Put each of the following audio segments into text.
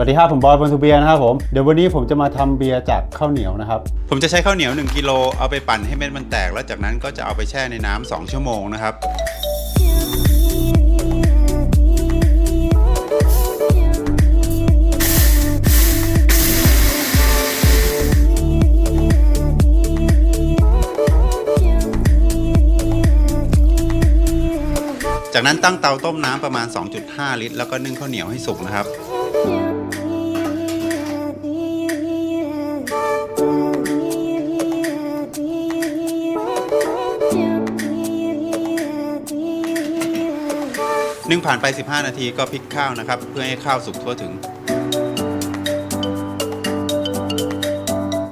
วัสดีครับผมบอยบนทูเบียนะครับผมเดี๋ยววันนี้ผมจะมาทำเบียร์จากข้าวเหนียวนะครับผมจะใช้ข้าวเหนียว 1กิโลเอาไปปั่นให้เม็ดมันแตก แล้วจากนั้นก็จะเอาไปแช่ในน้ำ2ชั่วโมงนะครับจากนั้นตั้งเตาต้มน้ำประมาณ 2.5 ลิตร แล้วก็นึ่งข้าวเหนียวให้สุกนะครับ นึ่งผ่านไป 15 นาทีก็พลิกข้าวนะครับ เพื่อให้ข้าวสุกทั่วถึง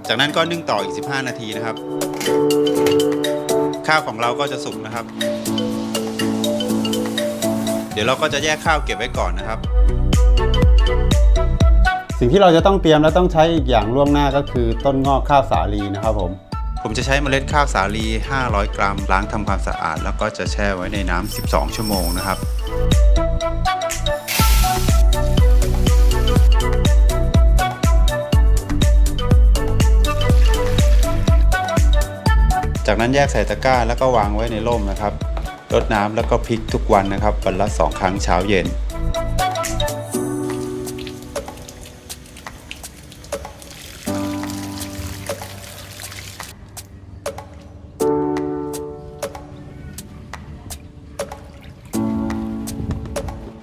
จากนั้นก็นึ่งต่ออีก 15 นาทีนะครับ ข้าวของเราก็จะสุกนะครับ เดี๋ยวเราก็จะแยกข้าวเก็บไว้ก่อนนะครับ สิ่งที่เราจะต้องเตรียมและต้องใช้อีกอย่างล่วงหน้าก็คือต้นงอกข้าวสาลีนะครับผมผมจะใช้เมล็ดข้าวสาลี 500 กรัม ล้างทำความสะอาด แล้วก็จะแช่ไว้ในน้ำ 12 ชั่วโมงนะครับ จากนั้นแยกใส่ตะกร้าแล้วก็วางไว้ในร่มนะครับรดน้ำแล้วก็พลิกทุกวันนะครับ วันละ 2 ครั้งเช้าเย็น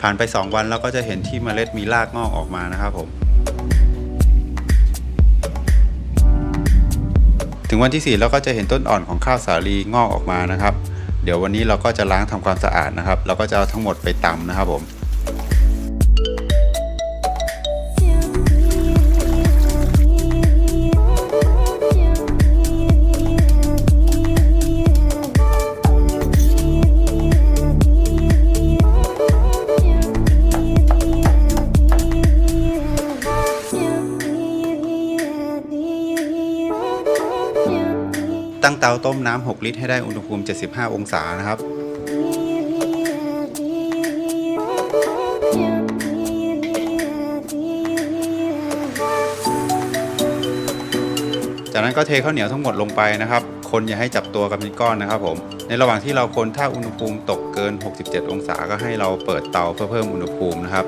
ผ่านไป 2 วันเราก็จะเห็นที่เมล็ดมีรากงอกออกมานะครับผม ถึงวันที่ 4 เราก็จะเห็นต้นอ่อนของข้าวสาลีงอกออกมานะครับ เดี๋ยววันนี้เราก็จะล้างทำความสะอาดนะครับ เราก็จะเอาทั้งหมดไปตำนะครับผม ตั้งเตาต้มน้ำ 6 ลิตรให้ได้อุณหภูมิ 75 องศานะครับ จากนั้นก็เทข้าวเหนียวทั้งหมดลงไปนะครับ คนอย่าให้จับตัวกันเป็นก้อนนะครับผม ในระหว่างที่เราคนถ้าอุณหภูมิตกเกิน 67 องศาก็ให้เราเปิดเตาเพื่อเพิ่มอุณหภูมินะครับ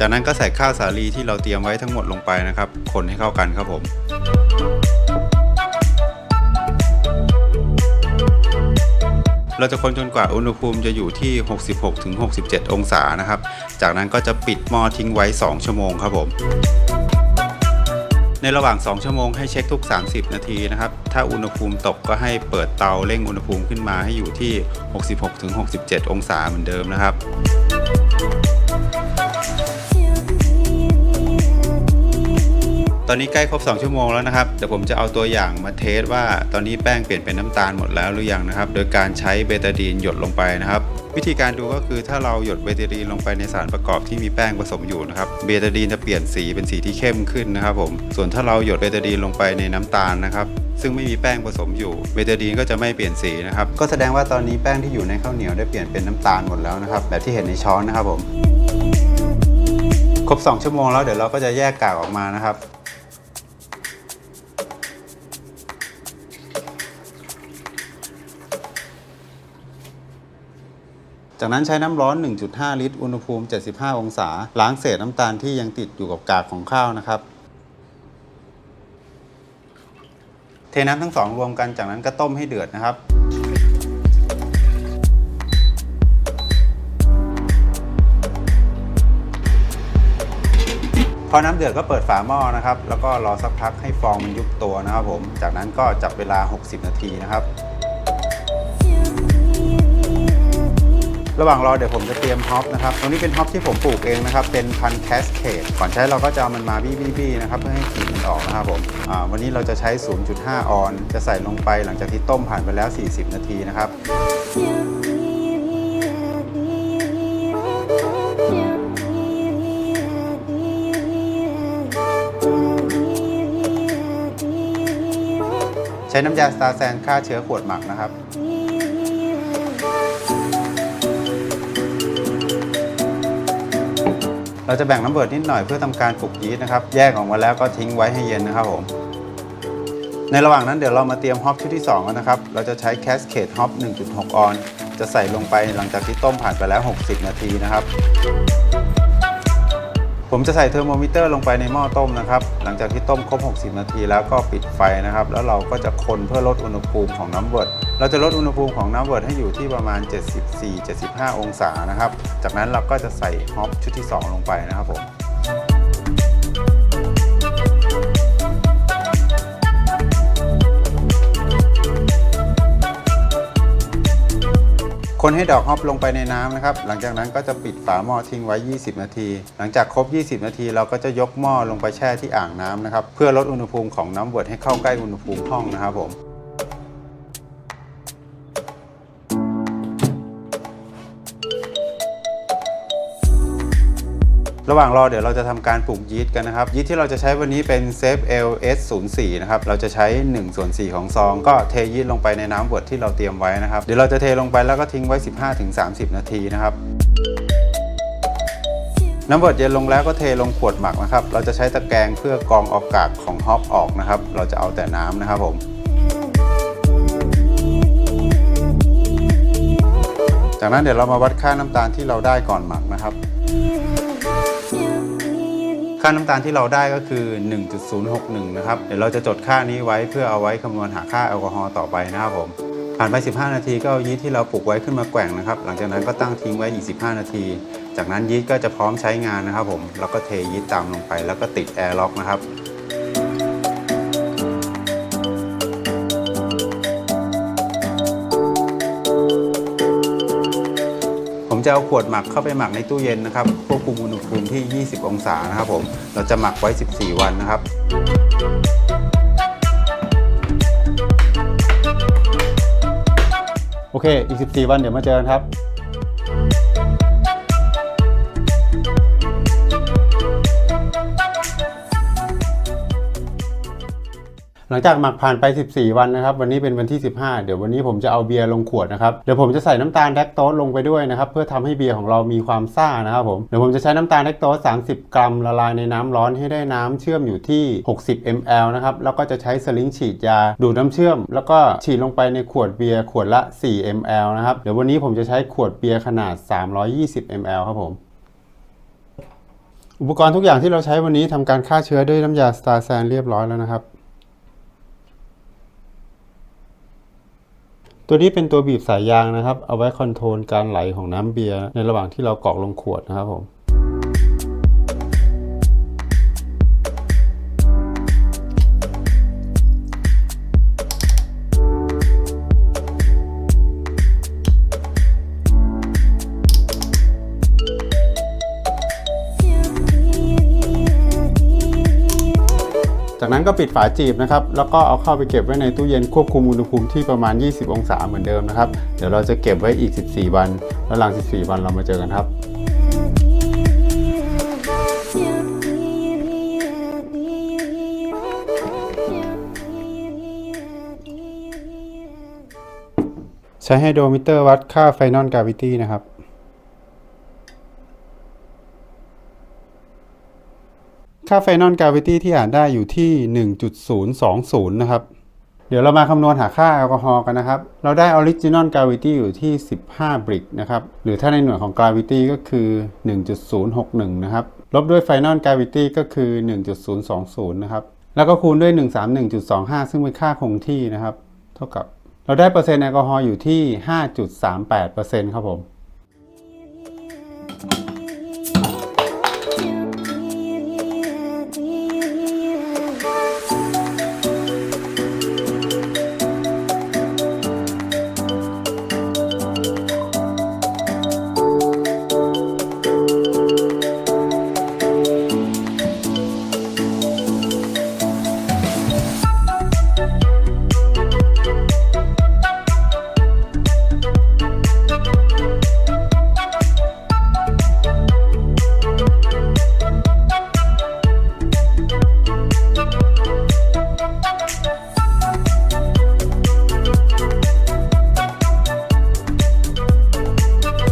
จากนั้นก็ใส่ข้าวสาลีที่เราเตรียมไว้ทั้งหมดลงไปนะครับ คนให้เข้ากันครับผมเราจะคนจนกว่าอุณหภูมิจะอยู่ที่ 66-67 องศานะครับ จากนั้นก็จะปิดหม้อทิ้งไว้ 2 ชั่วโมงครับผม ในระหว่าง 2 ชั่วโมงให้เช็คทุก 30 นาทีนะครับ ถ้าอุณหภูมิตกก็ให้เปิดเตาเร่งอุณหภูมิขึ้นมาให้อยู่ที่ 66-67 องศาเหมือนเดิมนะครับ ตอนนี้ใกล้ครบ 2 ชั่วโมงแล้วนะครับเดี๋ยวผมจะเอาตัวอย่างมาเทสว่าตอนนี้แป้งเปลี่ยนเป็นน้ำตาลหมดแล้วหรือยังนะครับ โดยการใช้เบตาดีนหยดลงไปนะครับ วิธีการดูก็คือถ้าเราหยดเบตาดีนลงไปในสารประกอบที่มีแป้งผสมอยู่นะครับเบตาดีนจะเปลี่ยนสีเป็นสีที่เข้มขึ้นนะครับผมส่วนถ้าเราหยดเบตาดีนลงไปในน้ำตาลนะครับซึ่งไม่มีแป้งผสมอยู่เบตาดีนก็จะไม่เปลี่ยนสีนะครับก็แสดงว่าตอนนี้แป้งที่อยู่ในข้าวเหนียวได้เปลี่ยนเป็นน้ำตาลหมดแล้วนะครับแบบที่เห็นในช้อนนะครับผมครบ 2 ชั่วโมงแล้วเดี๋ยวเราก็จะแยกกากออกมานะครับ จากนั้นใช้น้ำร้อน 1.5 ลิตร อุณหภูมิ 75 องศา ล้างเศษน้ำตาลที่ยังติดอยู่กับกากของข้าวนะครับ เทน้ำทั้งสองรวมกัน จากนั้นก็ต้มให้เดือดนะครับพอน้ำเดือดก็เปิดฝาหม้อนะครับ แล้วก็รอสักพักให้ฟองมันยุบตัวนะครับผม จากนั้นก็จับเวลา 60 นาทีนะครับ ระหว่างรอเดี๋ยวผมจะเตรียมฮอปนะครับ ตรงนี้เป็นฮอปที่ผมปลูกเองนะครับ เป็นพันธุ์แคสเคดก่อนใช้เราก็จะเอามันมาบี้ๆนะครับเพื่อให้กลิ่นมันออกนะครับผมวันนี้เราจะใช้ 0.5 ออน จะใส่ลงไปหลังจากที่ต้มผ่านไปแล้ว 40 นาทีนะครับใช้น้ำยาสตาร์แซนฆ่าเชื้อขวดหมักนะครับ เราจะแบ่งน้ำเบิร์ดนิดหน่อยเพื่อทำการปลุกยีสต์นะครับ แยกออกมาแล้วก็ทิ้งไว้ให้เย็นนะครับผม ในระหว่างนั้นเดี๋ยวเรามาเตรียมฮอปชุดที่2กันนะครับ เราจะใช้แคสเคดฮอป1.6 ออน จะใส่ลงไปหลังจากที่ต้มผ่านไปแล้ว 60 นาทีนะครับผมจะใส่เทอร์โมมิเตอร์ลงไปในหม้อต้มนะครับ หลังจากที่ต้มครบ 60 นาทีแล้วก็ปิดไฟนะครับ แล้วเราก็จะคนเพื่อลดอุณหภูมิของน้ำเวิร์ด เราจะลดอุณหภูมิของน้ำเวิร์ดให้อยู่ที่ประมาณ 74-75 องศานะครับ จากนั้นเราก็จะใส่ฮอปชุดที่ 2 ลงไปนะครับผมคนให้ดอกฮอปลงไปในน้ำนะครับ หลังจากนั้นก็จะปิดฝาหม้อทิ้งไว้ 20 นาที หลังจากครบ 20 นาที เราก็จะยกหม้อลงไปแช่ที่อ่างน้ำนะครับ เพื่อลดอุณหภูมิของน้ำเวิร์ดให้เข้าใกล้อุณหภูมิห้องนะครับผม ระหว่างรอเดี๋ยวเราจะทำการปลูกยีสต์กันนะครับ ยีสต์ที่เราจะใช้วันนี้เป็นเซฟ LS 0 4 นะครับ เราจะใช้1ส่วน4ของซอง ก็เทยีสต์ลงไปในน้ำบดที่เราเตรียมไว้นะครับ เดี๋ยวเราจะเทลงไปแล้วก็ทิ้งไว้ 15-30 นาทีนะครับน้ำบดเย็นลงแล้วก็เทลงขวดหมักนะครับ เราจะใช้ตะแกรงเพื่อกรองอากาศของฮอปออกนะครับ เราจะเอาแต่น้ำนะครับผมจากนั้นเดี๋ยวเรามาวัดค่าน้ำตาลที่เราได้ก่อนหมักนะครับ ค่าน้ำตาลที่เราได้ก็คือ 1.061 นะครับ เดี๋ยวเราจะจดค่านี้ไว้เพื่อเอาไว้คำนวณหาค่าแอลกอฮอล์ต่อไปนะครับผม ผ่านไป 15 นาทีก็เอายีสต์ที่เราปลูกไว้ขึ้นมาแกว่งนะครับ หลังจากนั้นก็ตั้งทิ้งไว้อีก15 นาที จากนั้นยีสต์ก็จะพร้อมใช้งานนะครับผม แล้วก็เทยีสต์ตามลงไป แล้วก็ติดแอร์ล็อกนะครับ จะเอาขวดหมักเข้าไปหมักในตู้เย็นนะครับควบคุมอุณหภูมิที่ 20 องศานะครับผมเราจะหมักไว้ 14 วันนะครับโอเค อีก 14 วันเดี๋ยวมาเจอกันครับ หลังจากหมักผ่านไป 14 วันนะครับ วันนี้เป็นวันที่ 15 เดี๋ยววันนี้ผมจะเอาเบียร์ลงขวดนะครับ เดี๋ยวผมจะใส่น้ำตาลแดกโตสลงไปด้วยนะครับ เพื่อทำให้เบียร์ของเรามีความซ่านะครับผม เดี๋ยวผมจะใช้น้ำตาลแดกโตส 30 กรัมละลายในน้ำร้อนให้ได้น้ำเชื่อมอยู่ที่ 60 ml นะครับ แล้วก็จะใช้สลิงฉีดยาดูดน้ำเชื่อม แล้วก็ฉีดลงไปในขวดเบียร์ขวดละ 4 ml นะครับ เดี๋ยววันนี้ผมจะใช้ขวดเบียร์ขนาด 320 ml ครับผมอุปกรณ์ทุกอย่างที่เราใช้วันนี้ทำการฆ่าเชื้อด้วยน้ำยา Star s a n เรียบร้อยแล้วนะครับ ตัวนี้เป็นตัวบีบสายยางนะครับ เอาไว้คอนโทรลการไหลของน้ำเบียร์ในระหว่างที่เรากรอกลงขวดนะครับผม ก็ปิดฝาจีบนะครับ แล้วก็เอาเข้าไปเก็บไว้ในตู้เย็นควบคุมอุณหภูมิที่ประมาณ 20 องศาเหมือนเดิมนะครับ เดี๋ยวเราจะเก็บไว้อีก 14 วัน แล้วหลัง 14 วันเรามาเจอกันครับใช้ไฮโดรมิเตอร์วัดค่าไฟนอลกาวิตี้นะครับ ค่าไฟนอลกาวิตี้ที่อ่านได้อยู่ที่ 1.020 นะครับ เดี๋ยวเรามาคำนวณหาค่าแอลกอฮอล์กันนะครับ เราได้ออริจินอลกาวิตี้อยู่ที่ 15 บริกนะครับ หรือถ้าในหน่วยของกาวิตี้ก็คือ 1.061 นะครับ ลบด้วยไฟนอลกาวิตี้ก็คือ 1.020 นะครับ แล้วก็คูณด้วย 131.25 ซึ่งเป็นค่าคงที่นะครับ เท่ากับ เราได้เปอร์เซ็นต์แอลกอฮอล์อยู่ที่ 5.38%ครับผม